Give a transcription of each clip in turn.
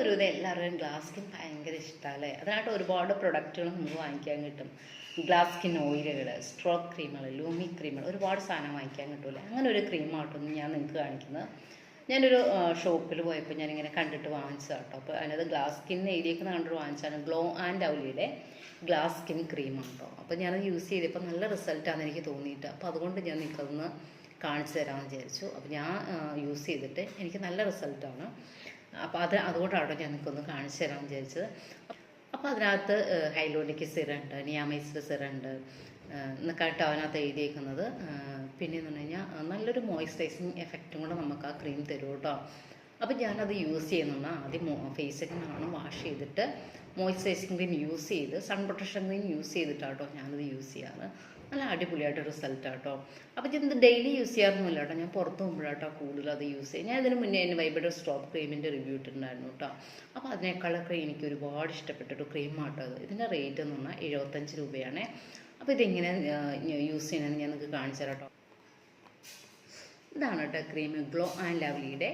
ഒരു ഇത് എല്ലാവരുടെയും ഗ്ലാസ് സ്കിൻ ഭയങ്കര ഇഷ്ടമല്ലേ അതിനായിട്ട് ഒരുപാട് പ്രൊഡക്റ്റുകൾ നമുക്ക് വാങ്ങിക്കാൻ കിട്ടും. ഗ്ലാസ് സ്കിൻ ഓയിലുകൾ സ്ട്രോക്ക് ക്രീമുകൾ ലൂമി ക്രീമുകൾ ഒരുപാട് സാധനം വാങ്ങിക്കാൻ കിട്ടൂല അങ്ങനെ ഒരു ക്രീമാട്ടൊന്നും ഞാൻ നിങ്ങൾക്ക് കാണിക്കുന്നത്. ഞാനൊരു ഷോപ്പിൽ പോയപ്പോൾ ഞാനിങ്ങനെ കണ്ടിട്ട് വാങ്ങിച്ചതാണ് കേട്ടോ. അപ്പോൾ അതിനകത്ത് ഗ്ലാസ് സ്കിൻ എഴുതിയേക്കുന്ന കണ്ടിട്ട് വാങ്ങിച്ചാണ് ഗ്ലോ ആൻഡ് ഔലിയുടെ ഗ്ലാസ് സ്കിൻ ക്രീമാണ് അപ്പോൾ ഞാനത് യൂസ് ചെയ്തപ്പോൾ നല്ല റിസൾട്ടാണ് എനിക്ക് തോന്നിയിട്ട്. അപ്പോൾ അതുകൊണ്ട് ഞാൻ നിൽക്കുന്നത് കാണിച്ചു തരാമെന്ന് വിചാരിച്ചു. അപ്പോൾ ഞാൻ യൂസ് ചെയ്തിട്ട് എനിക്ക് നല്ല റിസൾട്ടാണ് അപ്പോൾ അത് അതുകൊണ്ടാണ് ഞാൻ ഞങ്ങൾക്കൊന്ന് കാണിച്ചു തരാമെന്ന് വിചാരിച്ചത്. അപ്പോൾ അതിനകത്ത് ഹൈലോണിക്ക് സിറുണ്ട് നിയാമൈസിൽ സിറം ഉണ്ട്. എന്നൊക്കെയായിട്ട് അതിനകത്ത് എഴുതിയേക്കുന്നത്. പിന്നെ എന്ന് പറഞ്ഞു കഴിഞ്ഞാൽ നല്ലൊരു മോയ്സ്ചറൈസിങ് എഫക്റ്റും കൂടെ നമുക്ക് ആ ക്രീം തരും കേട്ടോ അപ്പോൾ ഞാനത് യൂസ് ചെയ്യുന്നുണ്ട് ആദ്യം ഫേസ് ക്രീമാണ് വാഷ് ചെയ്തിട്ട് മോയ്സ്ചറൈസിങ് ക്രീം യൂസ് ചെയ്ത് സൺ പ്രൊട്ടക്ഷൻ ക്രീം യൂസ് ചെയ്തിട്ടാട്ടോ ഞാനത് യൂസ് ചെയ്യാറ്. നല്ല അടിപൊളിയായിട്ട് റിസൾട്ട് ആട്ടോ. അപ്പോൾ ഇത് ഡെയിലി യൂസ് ചെയ്യാറൊന്നുമില്ല കേട്ടോ. ഞാൻ പുറത്ത് പോകുമ്പോഴാട്ടോ കൂടുതൽ അത് യൂസ് ചെയ്യും ഞാൻ ഇതിന് മുന്നേ എന്റെ വൈബയുടെ സ്റ്റോപ്പ് ക്രീമിന്റെ റിവ്യൂ ഇട്ടിട്ടുണ്ടായിരുന്നു കേട്ടോ. അപ്പോൾ അതിനേക്കാളൊക്കെ എനിക്ക് ഒരുപാട് ഇഷ്ടപ്പെട്ടൊരു ക്രീമാട്ടോ അത് ഇതിന്റെ റേറ്റ് എന്ന് പറഞ്ഞാൽ എഴുപത്തഞ്ച് രൂപയാണ്. അപ്പോൾ ഇതെങ്ങനെ യൂസ് ചെയ്യണമെന്ന് ഞാൻ നിങ്ങൾക്ക് കാണിച്ചു തരാം കേട്ടോ. ഇതാണ് കേട്ടോ ക്രീം ഗ്ലോ ആൻഡ് ലവ്ലിയുടെ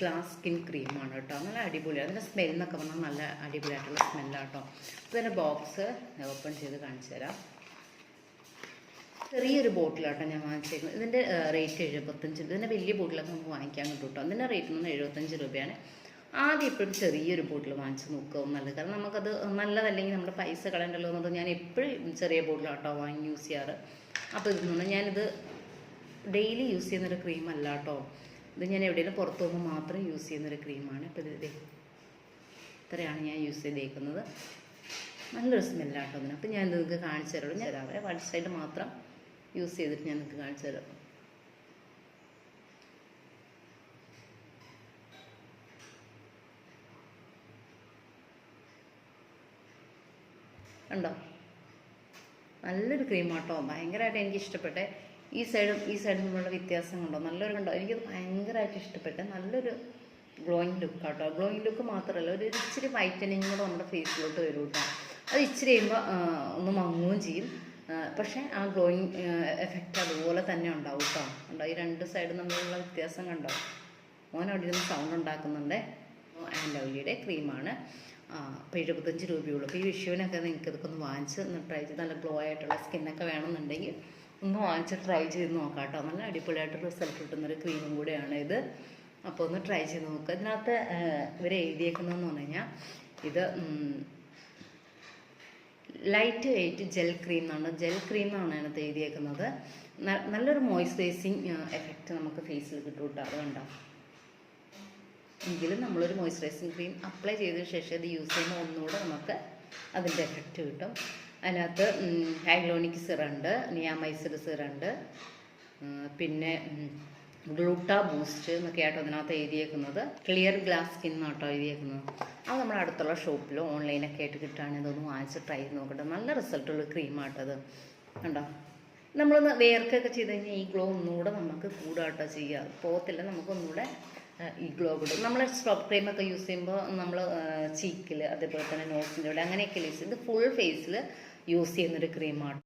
ഗ്ലാസ് സ്കിൻ ക്രീമാണ് കേട്ടോ. നല്ല അടിപൊളി. അതിന്റെ സ്മെല്ലെന്നൊക്കെ പറഞ്ഞാൽ നല്ല അടിപൊളിയായിട്ടുള്ള സ്മെല്ലാണ് കേട്ടോ. ഇതിന്റെ ബോക്സ് ഓപ്പൺ ചെയ്ത് കാണിച്ചു തരാം. ചെറിയൊരു ബോട്ടിലാട്ടോ ഞാൻ വാങ്ങിച്ചേക്കുന്നത്. ഇതിന്റെ റേറ്റ് എഴുപത്തഞ്ച് രൂപ ഇതിന്റെ വലിയ ബോട്ടിലൊക്കെ നമുക്ക് വാങ്ങിക്കാൻ കിട്ടും കേട്ടോ. റേറ്റ് എന്ന് എഴുപത്തഞ്ച് രൂപയാണ്. ആദ്യം എപ്പോഴും ചെറിയൊരു ബോട്ടിൽ വാങ്ങിച്ച് നോക്കുക നല്ലത്. കാരണം നമുക്കത് നല്ലതല്ലെങ്കിൽ നമ്മുടെ പൈസ കളയണ്ടല്ലോ എന്നുള്ളത് ഞാൻ എപ്പോഴും ചെറിയ ബോട്ടിലാട്ടോ വാങ്ങി യൂസ് ചെയ്യാറ്. അപ്പോൾ ഇതെന്ന് ഞാനിത് ഡെയിലി യൂസ് ചെയ്യുന്നൊരു ക്രീം അല്ല കേട്ടോ. ഇത് ഞാൻ എവിടെയെങ്കിലും പുറത്ത് പോകുമ്പോൾ മാത്രം യൂസ് ചെയ്യുന്നൊരു ക്രീമാണ്. ഇപ്പോൾ ഇത് ഇത്രയാണ് ഞാൻ യൂസ് ചെയ്തേക്കുന്നത്. നല്ലൊരു സ്മെല്ലാട്ടോ അതിന് അപ്പം ഞാൻ നിങ്ങൾക്ക് കാണിച്ചു തരുള്ളൂ. ഞാൻ രാവിലെ വൺ സൈഡ് മാത്രം യൂസ് ചെയ്തിട്ട് ഞാൻ നിങ്ങൾക്ക് കാണിച്ചു തരാം. ഉണ്ടോ നല്ലൊരു ക്രീമാട്ടോ. ഭയങ്കരമായിട്ട് എനിക്ക് ഇഷ്ടപ്പെട്ടെ ഈ സൈഡും ഈ സൈഡും തമ്മിലുള്ള വ്യത്യാസം കണ്ടോ നല്ലൊരു കണ്ടോ? എനിക്കത് ഭയങ്കരമായിട്ട് ഇഷ്ടപ്പെട്ട് നല്ലൊരു ഗ്ലോയിങ് ലുക്ക് കേട്ടോ ഗ്ലോയിങ് ലുക്ക് മാത്രമല്ല ഒരു ഇച്ചിരി വൈറ്റനിങ് കൂടെ നമ്മുടെ ഫേസിലോട്ട് വരും കേട്ടോ അത് ഇച്ചിരി കഴിയുമ്പോൾ ഒന്ന് മങ്ങുകയും ചെയ്യും. പക്ഷേ ആ ഗ്ലോയിങ് എഫക്റ്റ് അതുപോലെ തന്നെ ഉണ്ടാവും കേട്ടോ ഉണ്ടോ ഈ രണ്ട് സൈഡും തമ്മിലുള്ള വ്യത്യാസം കണ്ടോ? മോൻ അവിടെ ഇരുന്ന് സൗണ്ട് ഉണ്ടാക്കുന്നുണ്ട്. ആൻഡ് ലവ്ലിയുടെ ക്രീമാണ്. അപ്പോൾ എഴുപത്തഞ്ച് രൂപയുള്ളൂ. അപ്പോൾ ഈ വിഷുവിനൊക്കെ നിങ്ങൾക്ക് ഇതൊക്കെ ഒന്ന് വാങ്ങിച്ച് ഒന്ന് ട്രൈ ചെയ്ത് നല്ല ഗ്ലോ ആയിട്ടുള്ള സ്കിന്നൊക്കെ വേണമെന്നുണ്ടെങ്കിൽ ഒന്ന് വാങ്ങിച്ച് ട്രൈ ചെയ്ത് നോക്കാം കേട്ടോ നല്ല അടിപൊളിയായിട്ട് റിസൾട്ട് കിട്ടുന്നൊരു ക്രീമും കൂടെയാണ് ഇത്. അപ്പോൾ ഒന്ന് ട്രൈ ചെയ്ത് നോക്കുക ഇതിനകത്ത് ഇവർ എഴുതിയേക്കുന്നതെന്ന് പറഞ്ഞു കഴിഞ്ഞാൽ ഇത് ലൈറ്റ് വെയിറ്റ് ജെൽ ക്രീം എന്നാണ്. ജെൽ ക്രീം എന്നാണ് അതിനകത്ത് എഴുതിയേക്കുന്നത്. നല്ലൊരു മോയ്സ്ചറൈസിങ് എഫക്റ്റ് നമുക്ക് ഫേസിൽ കിട്ടും കേട്ടോ അത് കണ്ടോ? എങ്കിലും നമ്മളൊരു മോയ്സ്ചറൈസിങ് ക്രീം അപ്ലൈ ചെയ്തതിന് ശേഷം ഇത് യൂസ് ചെയ്യുമ്പോൾ ഒന്നുകൂടെ നമുക്ക് അതിന്റെ എഫക്റ്റ് കിട്ടും. അതിനകത്ത് ഹൈഗ്ലോണിക് സിറുണ്ട് നിയാമൈസിഡ് സിറുണ്ട് പിന്നെ ഗ്ലൂട്ട ബൂസ്റ്റ് എന്നൊക്കെ ആയിട്ട് അതിനകത്ത് എഴുതിയേക്കുന്നത്. ക്ലിയർ ഗ്ലാസ് സ്കിൻ എന്നാട്ടോ എഴുതിയേക്കുന്നത്. അത് നമ്മുടെ അടുത്തുള്ള ഷോപ്പിലോ ഓൺലൈനൊക്കെ ആയിട്ട് കിട്ടുകയാണെങ്കിൽ ഇതൊന്ന് വാങ്ങിച്ച് ട്രൈ ചെയ്ത് നോക്കട്ടെ. നല്ല റിസൾട്ടുള്ള ക്രീമാട്ടത് കണ്ടോ? നമ്മളൊന്ന് വേർക്കൊക്കെ ചെയ്ത് കഴിഞ്ഞാൽ ഈ ഗ്ലോ ഒന്നുകൂടെ നമുക്ക് കൂടാട്ടോ ചെയ്യുക. പോകത്തില്ല നമുക്കൊന്നുകൂടെ ഈ ഗ്ലോ കിട്ടും നമ്മൾ സ്റ്റോപ്പ് ക്രീമൊക്കെ യൂസ് ചെയ്യുമ്പോൾ നമ്മൾ ചീക്കിൽ അതേപോലെ തന്നെ നോസിന്റെ അവിടെ അങ്ങനെയൊക്കെ യൂസ് ചെയ്ത് ഫുൾ ഫേസിൽ യൂസ് ചെയ്യുന്നൊരു ക്രീമാണ്.